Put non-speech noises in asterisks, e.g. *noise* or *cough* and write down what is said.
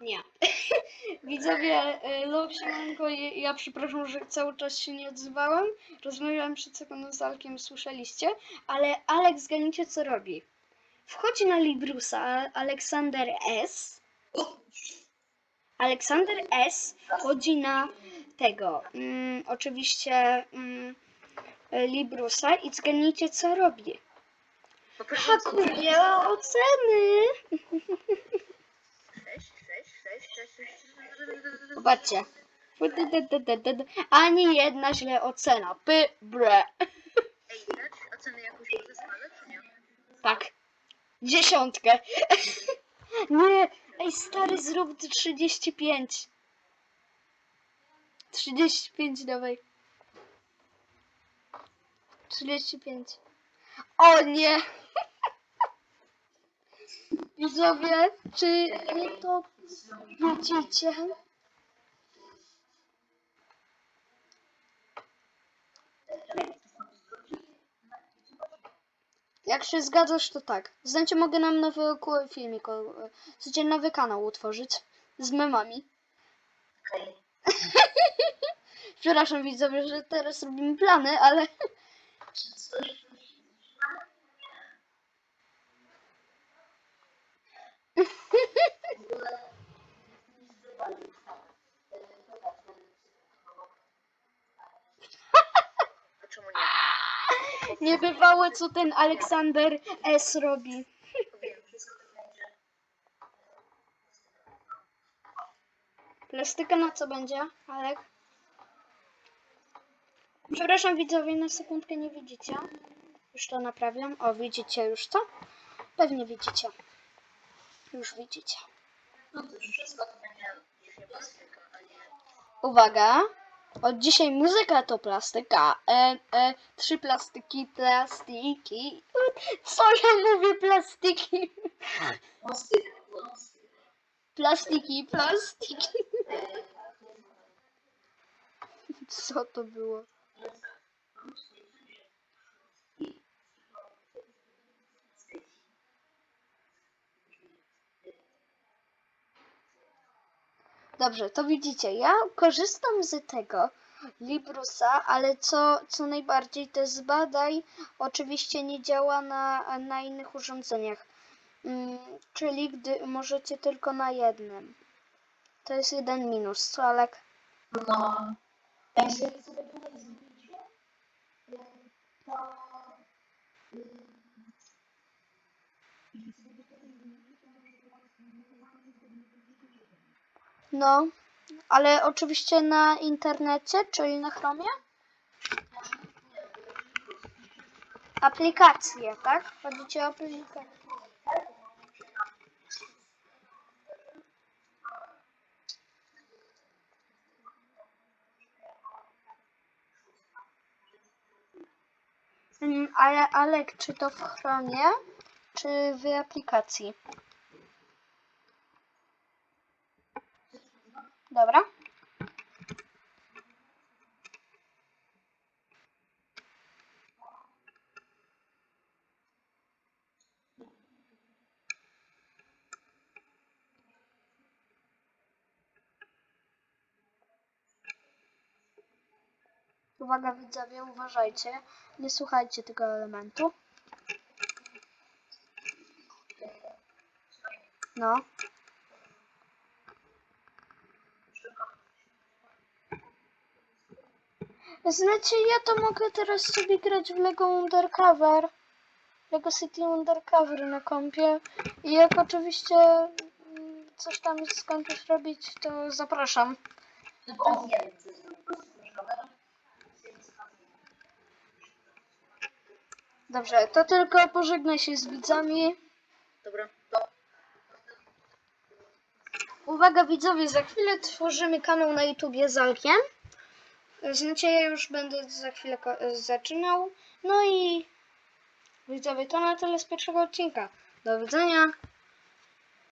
Nie. *laughs* Widzowie, y, Lub siemanko, ja przepraszam, że cały czas się nie odzywałem. Rozmawiałem przed sekundą z Alkiem, słyszeliście. Ale Alek, zgadnijcie co robi. Wchodzi na Librusa Aleksander S. Aleksander S. wchodzi na tego, mm, oczywiście mm, Librusa i zgadnijcie co robi. Hakuje oceny! *laughs* 6, 6, 6, 6, 6. Zobaczcie. Ani jedna źle ocena. Py, bre. Ej, czy nie? Tak. Dziesiątkę. *laughs* Nie. Ej, stary, zrób 35. 35 dawaj. 35. O nie! *laughs* Widzowie, czy to widzicie? Jak się zgadzasz, to tak. Zdjęcie mogę nam nowy filmik, chcecie nowy kanał utworzyć z memami. Okej. *laughs* Przepraszam widzowie, że teraz robimy plany, ale *laughs* niebywałe co ten Aleksander S robi. Plastyka na co będzie, Alek? Przepraszam widzowie, na sekundkę nie widzicie. Już to naprawiam. O, widzicie już to? Pewnie widzicie. Już widzicie. No to już wszystko to będzie już nie plastyka, a nie... Uwaga! Od dzisiaj muzyka to plastyka. E, e, trzy plastyki, plastiki. Co ja mówię, plastiki? Plastiki, plastiki. Co to było? Dobrze, to widzicie, ja korzystam z tego Librusa, ale co, co najbardziej to jest badaj, oczywiście nie działa na, na innych urządzeniach. Mm, czyli gdy możecie tylko na jednym. To jest jeden minus, co Alek? No. Żeby sobie tutaj zrobić, to... No, ale oczywiście na internecie, czyli na Chromie? Aplikacje, tak? Chodzicie o aplikacje. Mm, Ale Alek, czy to w Chromie, czy w aplikacji? Dobra. Uwaga widzowie, uważajcie. Nie słuchajcie tego elementu. No. Znaczy, ja to mogę teraz sobie grać w Lego Undercover. Lego City Undercover na kompie. I jak oczywiście mm, coś tam skończysz robić, to zapraszam. Dobrze, to tylko pożegnaj się z widzami. Dobra. Uwaga widzowie, za chwilę tworzymy kanał na YouTubie z Alkiem. Znaczy ja już będę za chwilę zaczynał. No i widzowie, to na tyle z pierwszego odcinka. Do widzenia.